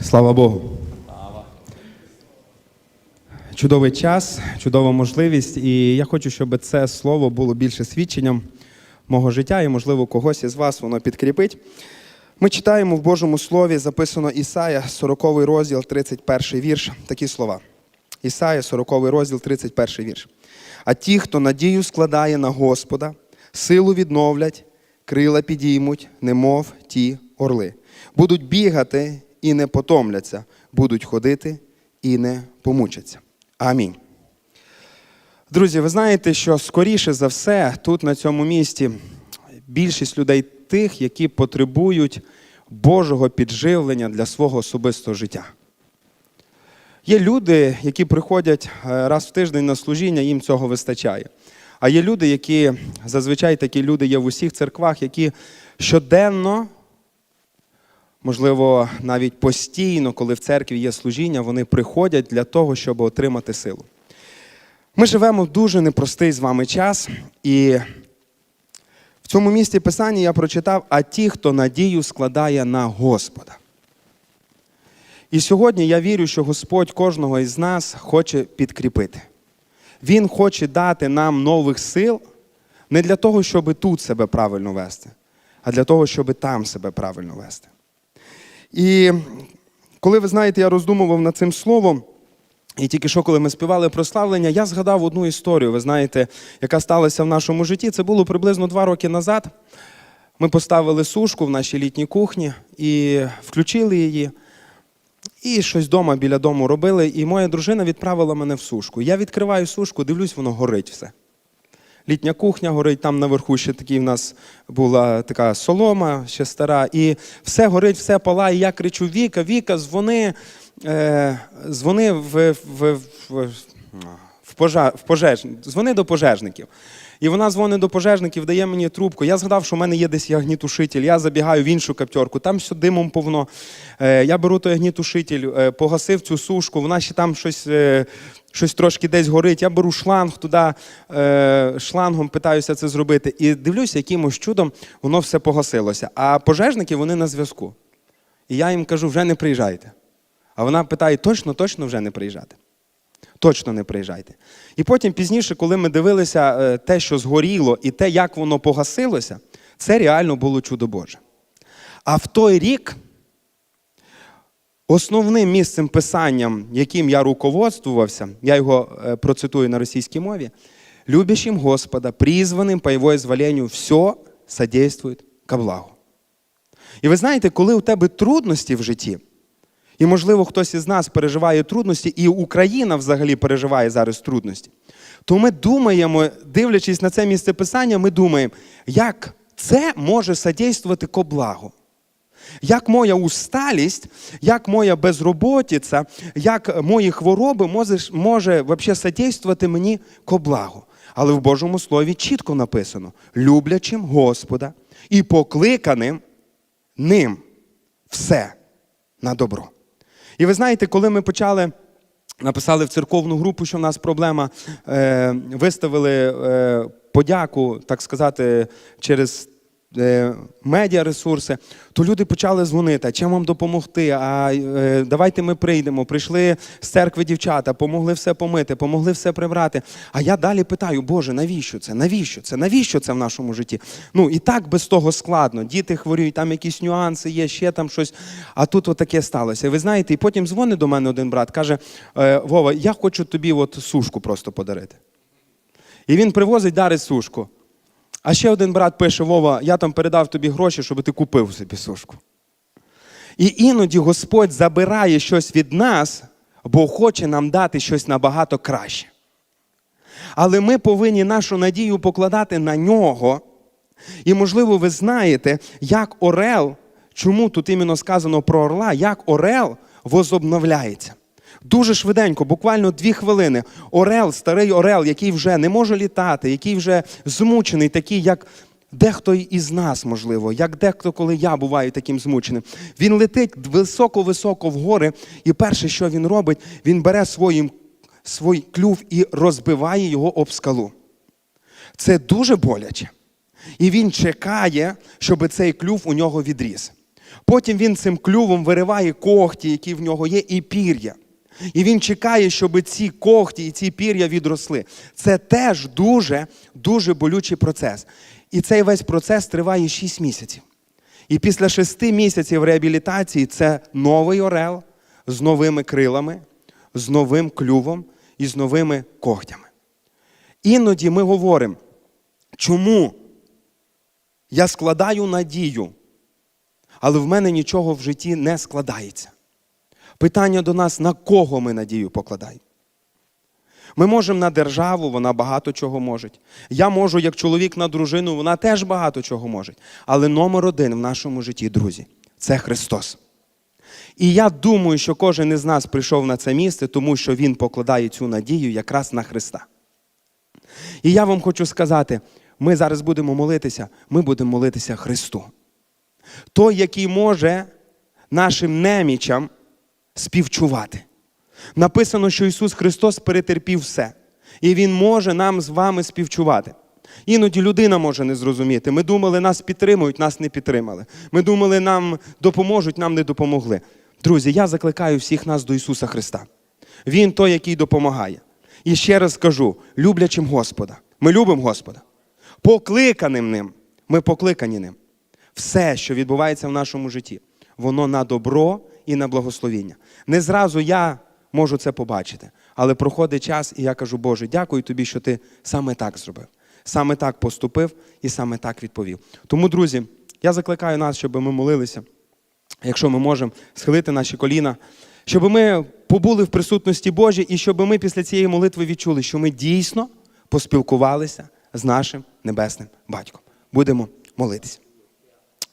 Слава Богу. Чудовий час, чудова можливість, і я хочу, щоб це слово було більше свідченням мого життя, і, можливо, когось із вас воно підкріпить. Ми читаємо в Божому Слові, записано Ісая, 40 розділ, 31 вірш, такі слова. Ісая, 40 розділ, 31 вірш. А ті, хто надію складає на Господа, силу відновлять, крила підіймуть, немов ті орли. Будуть бігати і не потомляться, будуть ходити і не помучаться. Амінь. Друзі, ви знаєте, що скоріше за все тут, на цьому місці, більшість людей тих, які потребують Божого підживлення для свого особистого життя. Є люди, які приходять е, раз в тиждень на служіння, їм цього вистачає. А є люди, які зазвичай такі люди є в усіх церквах, які щоденно, можливо, навіть постійно, коли в церкві є служіння, вони приходять для того, щоб отримати силу. Ми живемо в дуже непростий з вами час, і в цьому місці Писання я прочитав, а ті, хто надію складає на Господа. І сьогодні я вірю, що Господь кожного із нас хоче підкріпити. Він хоче дати нам нових сил не для того, щоб тут себе правильно вести, а для того, щоб там себе правильно вести. І коли ви знаєте, я роздумував над цим словом, і тільки що, коли ми співали прославлення, я згадав одну історію, ви знаєте, яка сталася в нашому житті. Це було приблизно два роки назад. Ми поставили сушку в нашій літній кухні і включили її. І щось вдома біля дому робили, і моя дружина відправила мене в сушку. Я відкриваю сушку, дивлюсь, воно горить все. Літня кухня горить, там наверху ще такий в нас була така солома, ще стара, і все горить, все палає. Я кричу: Віка, Віка, дзвони, е, дзвони в, в, в, в, в пожеж, дзвони до пожежників. І вона дзвонить до пожежників, дає мені трубку. Я згадав, що в мене є десь ягнітушитель. Я забігаю в іншу каптерку, там все димом повно. Е, Я беру той ягнітушитель, е, погасив цю сушку, вона ще там щось, е, щось трошки десь горить. Я беру шланг туди, шлангом питаюся це зробити. І дивлюся, якимось чудом воно все погасилося. А пожежники вони на зв'язку. І я їм кажу, вже не приїжджайте. А вона питає: точно, точно вже не приїжджати. Точно не приїжджайте. І потім пізніше, коли ми дивилися е, те, що згоріло, і те, як воно погасилося, це реально було чудо Боже. А в той рік основним місцем писанням, яким я руководствувався, я його е, процитую на російській мові, любящим Господа, призваним по Його зволенню, все содействует ко благу. І ви знаєте, коли у тебе трудності в житті, і, можливо, хтось із нас переживає трудності, і Україна взагалі переживає зараз трудності, то ми думаємо, дивлячись на це місце писання, ми думаємо, як це може содействувати ко благу. Як моя усталість, як моя безроботиця, як мої хвороби може, може вообще содействувати мені ко благу. Але в Божому Слові чітко написано: люблячим Господа і покликаним ним все на добро. І ви знаєте, коли ми почали, написали в церковну групу, що в нас проблема, е, виставили е, подяку, так сказати, через медіаресурси, то люди почали дзвонити, а чим вам допомогти? А е, давайте ми прийдемо. Прийшли з церкви дівчата, помогли все помити, помогли все прибрати. А я далі питаю, Боже, навіщо це? Навіщо це? Навіщо це в нашому житті? Ну і так без того складно. Діти хворіють, там якісь нюанси є, ще там щось. А тут отаке сталося. Ви знаєте, і потім дзвонить до мене один брат, каже: «Е, Вова, я хочу тобі от сушку просто подарити. І він привозить, дарить сушку. А ще один брат пише: Вова, я там передав тобі гроші, щоб ти купив собі сушку. І іноді Господь забирає щось від нас, бо хоче нам дати щось набагато краще. Але ми повинні нашу надію покладати на нього. І, можливо, ви знаєте, як Орел, чому тут іменно сказано про орла, як Орел возобновляється. Дуже швиденько, буквально дві хвилини. Орел, старий Орел, який вже не може літати, який вже змучений, такий, як дехто із нас, можливо, як дехто, коли я буваю таким змученим. Він летить високо-високо в гори, і перше, що він робить, він бере своїм, свій клюв і розбиває його об скалу. Це дуже боляче. І він чекає, щоб цей клюв у нього відріс. Потім він цим клювом вириває когті, які в нього є, і пір'я. І він чекає, щоб ці когті і ці пір'я відросли. Це теж дуже, дуже болючий процес. І цей весь процес триває 6 місяців. І після 6 місяців реабілітації це новий орел з новими крилами, з новим клювом і з новими когтями. Іноді ми говоримо, чому я складаю надію, але в мене нічого в житті не складається. Питання до нас, на кого ми надію покладаємо? Ми можемо на державу, вона багато чого може. Я можу, як чоловік на дружину, вона теж багато чого може. Але номер один в нашому житті, друзі, це Христос. І я думаю, що кожен із нас прийшов на це місце, тому що Він покладає цю надію якраз на Христа. І я вам хочу сказати: ми зараз будемо молитися, ми будемо молитися Христу. Той, який може нашим немічам співчувати. Написано, що Ісус Христос перетерпів все. І Він може нам з вами співчувати. Іноді людина може не зрозуміти. Ми думали, нас підтримують, нас не підтримали. Ми думали, нам допоможуть, нам не допомогли. Друзі, я закликаю всіх нас до Ісуса Христа. Він той, який допомагає. І ще раз скажу: люблячим Господа. Ми любимо Господа. Покликаним ним. Ми покликані ним. Все, що відбувається в нашому житті, воно на добро і на благословіння. Не зразу я можу це побачити, але проходить час, і я кажу, Боже, дякую тобі, що ти саме так зробив, саме так поступив і саме так відповів. Тому, друзі, я закликаю нас, щоб ми молилися, якщо ми можемо схилити наші коліна, щоб ми побули в присутності Божій, і щоб ми після цієї молитви відчули, що ми дійсно поспілкувалися з нашим небесним батьком. Будемо молитися.